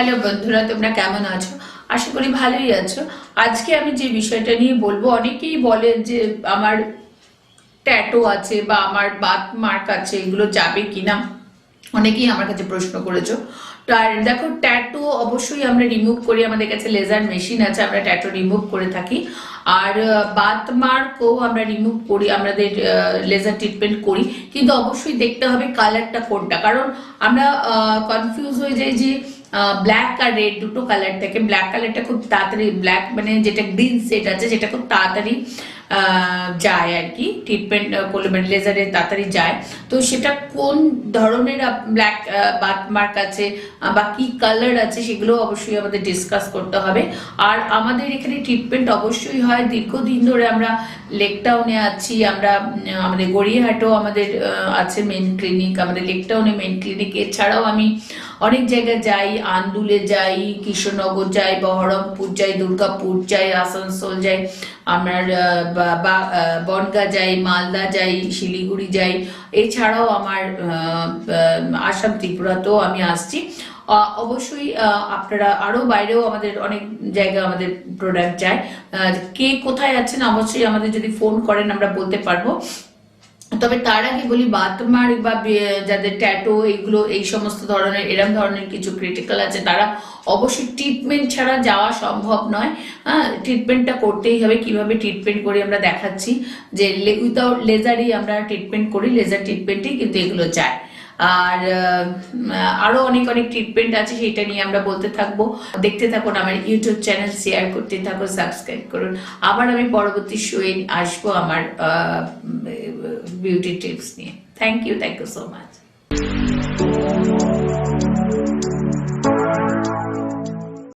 Hello বন্ধুরা, তোমরা কেমন আছো? আশা করি ভালোই আছো। আজকে আমি যে বিষয়টা নিয়ে বলব, অনেকেই বলে যে আমার ট্যাটো আছে বা আমার বাত মার্ক আছে, এগুলো যাবে কিনা? অনেকেই আমার কাছে প্রশ্ন করেছ। তো আর দেখো ট্যাটু অবশ্যই আমরা রিমুভ করি। আমাদের কাছে লেজার মেশিন আছে, আমরা ট্যাটু রিমুভ করে থাকি। আর বাত মার্কও আমরা রিমুভ করি, আমাদের লেজার ট্রিটমেন্ট করি। কিন্তু অবশ্যই দেখতে হবে কালারটা কোনটা। কারণ আমরা কনফিউজ হয়ে যাই যে ব্ল্যাক আর রেড দুটো কালার থাকে। ব্ল্যাক কালারটা খুব তাড়াতাড়ি ব্ল্যাক মানে যেটা গ্রিন সেট আছে যেটা খুব তাড়াতাড়ি আহ, যায় আর কি ট্রিটমেন্ট করলে মানে লেজারে তাড়াতাড়ি যায়। তো সেটা কোন ধরনের ব্ল্যাক বাথ মার্ক আছে বা কি কালার আছে সেগুলো অবশ্যই আমাদের ডিসকাস করতে হবে। আর আমাদের এখানে ট্রিটমেন্ট অবশ্যই হয়, দীর্ঘদিন ধরে আমরা লেকটাউনে আছি, আমরা আমাদের গড়িয়াহাটেও আমাদের আছে মেন ক্লিনিক আমাদের লেকটাউনে মেন ক্লিনিক এছাড়াও আমি অনেক জায়গায় যাই, আন্দুলে যাই, কৃষ্ণনগর যাই, বহরমপুর যাই, দুর্গাপুর যাই, আসানসোল যাই। আপনার বনগা যাই, মালদা যাই, শিলিগুড়ি যাই, এছাড়াও আমার আসাম ত্রিপুরাতেও আমি আসছি। অবশ্যই আপনারা আরও বাইরেও আমাদের অনেক জায়গায় আমাদের প্রোডাক্ট যায়। কে কোথায় আছেন, অবশ্যই আমাদের যদি ফোন করেন, আমরা বলতে পারব। তবে তার আগে বলি বাতমার বা যাদের ট্যাটো এইগুলো, এই সমস্ত ধরনের, এরম ধরনের কিছু ক্রিটিক্যাল আছে, তারা অবশ্যই ট্রিটমেন্ট ছাড়া যাওয়া সম্ভব নয়। হ্যাঁ ট্রিটমেন্টটা করতেই হবে, কীভাবে ট্রিটমেন্ট করি আমরা দেখাচ্ছি। যে উইদাউট লেজারই আমরা ট্রিটমেন্ট করি লেজার ট্রিটমেন্টই কিন্তু এগুলো যায় আর আহ, আরও অনেক অনেক ট্রিটমেন্ট আছে সেটা নিয়ে আমরা বলতে থাকব। দেখতে থাকুন আমার ইউটিউব চ্যানেল শেয়ার করতে থাকুন সাবস্ক্রাইব করুন। আবার আমি পরবর্তী শোয়ে আসব আমার বিউটি টিপস নিয়ে। Thank you thank you so much